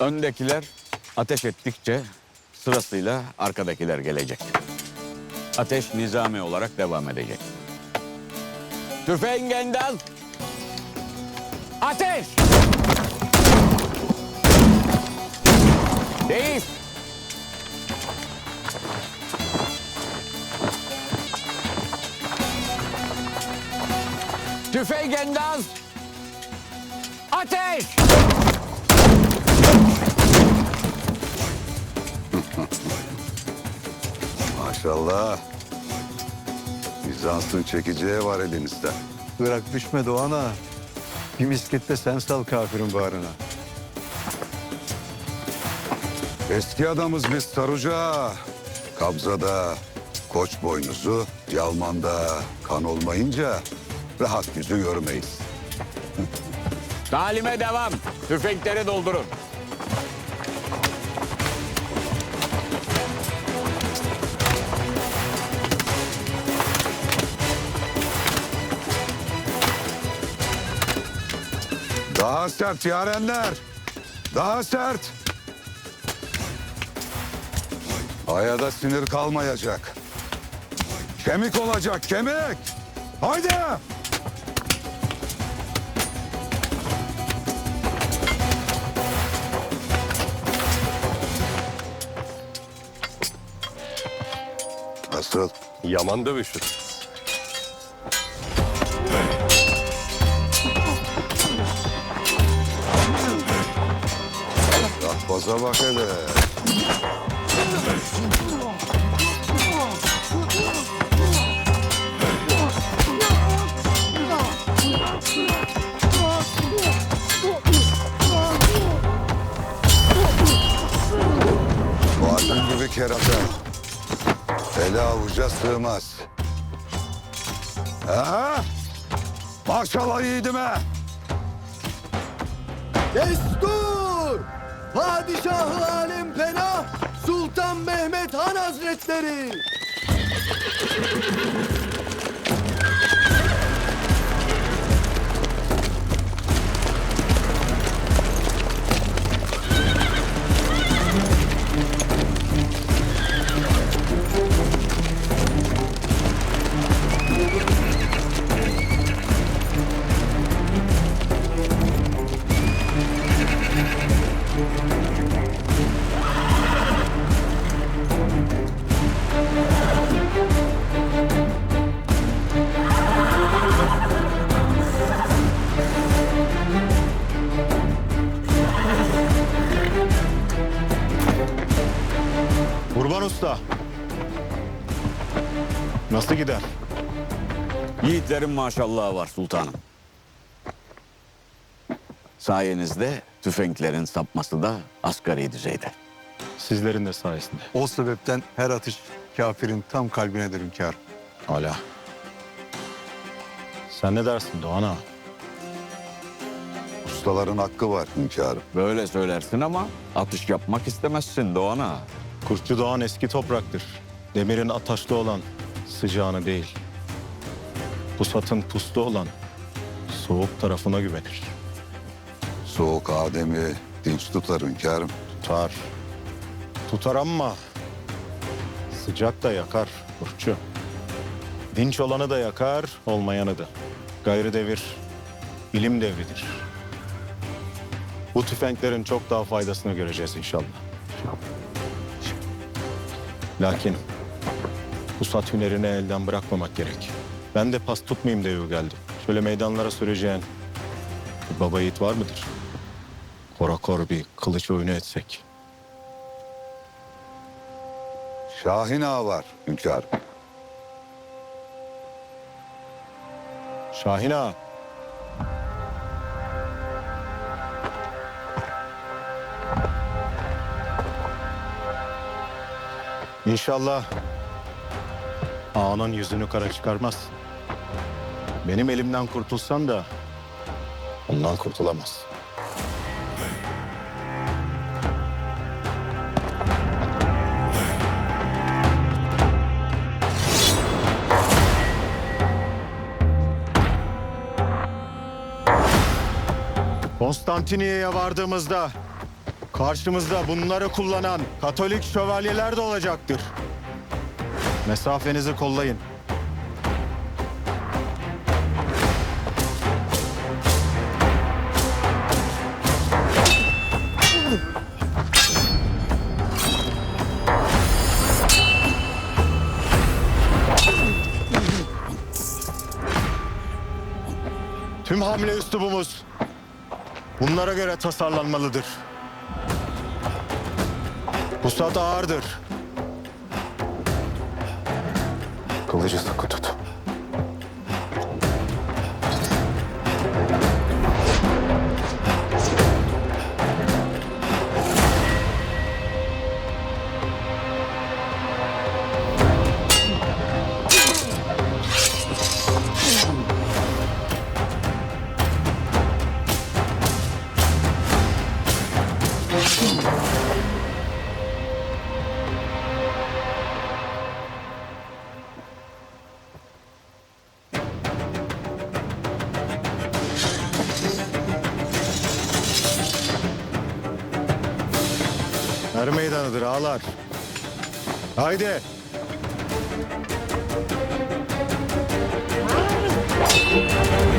Öndekiler ateş ettikçe sırasıyla arkadakiler gelecek. Ateş nizami olarak devam edecek. Tüfeğin gendal. Ateş! Değil. Tüfeğin gendal. Ateş! Maşallah. Bizans'ın çekeceği var elinizde. Bırak düşme Doğan'a. Bir miskette sen sal kafirin bağrına. Eski adamız biz Saruca. Kabzada, koç boynuzu, Yalman'da kan olmayınca rahat yüzü görmeyiz. Talime devam. Tüfekleri doldurun. Sert yarenler. Daha sert. Ayada sinir kalmayacak. Kemik olacak kemik. Haydi. Nasıl? Yaman dövüşür. Baza bak hele. Vatın gibi kerata. Ele avuca sığmaz. Ha? Maşallah yiğidime. Destur! Padişah-ı Alem Pena Sultan Mehmet Han Hazretleri! Usta. Nasıl gider? Yiğitlerin maşallahı var sultanım. Sayenizde tüfeklerin sapması da asgari düzeyde. Sizlerin de sayesinde. O sebepten her atış kafirin tam kalbinedir hünkârım. Hala. Sen ne dersin Doğan ağa? Ustaların hakkı var hünkârım. Böyle söylersin ama atış yapmak istemezsin Doğan ağa. Kurtçu Doğan eski topraktır. Demirin ataşlı olan sıcağını değil. Pusatın puslu olan soğuk tarafına güvenir. Soğuk Adem'i dinç tutar hünkârım. Tutar. Tutar ama sıcak da yakar Kurtçu. Dinç olanı da yakar, olmayanı da. Gayrı devir, bilim devridir. Bu tüfeklerin çok daha faydasını göreceğiz inşallah. Lakin pusat hünerini elden bırakmamak gerek. Ben de pas tutmayayım diye geldim. Şöyle meydanlara süreceğin bir baba yiğit var mıdır? Korakor bir kılıç oyunu etsek. Şahin Ağa var hünkârım. Şahin ağa. İnşallah ağanın yüzünü kara çıkarmaz. Benim elimden kurtulsan da ondan kurtulamaz. Konstantiniye'ye vardığımızda Karşımızda bunları kullanan Katolik şövalyeler de olacaktır. Mesafenizi kollayın. Tüm hamle üslubumuz bunlara göre tasarlanmalıdır. Pusat ağırdır. Kılıcı sıkı tut. Çağrı meydanıdır ağlar. Haydi. Haydi.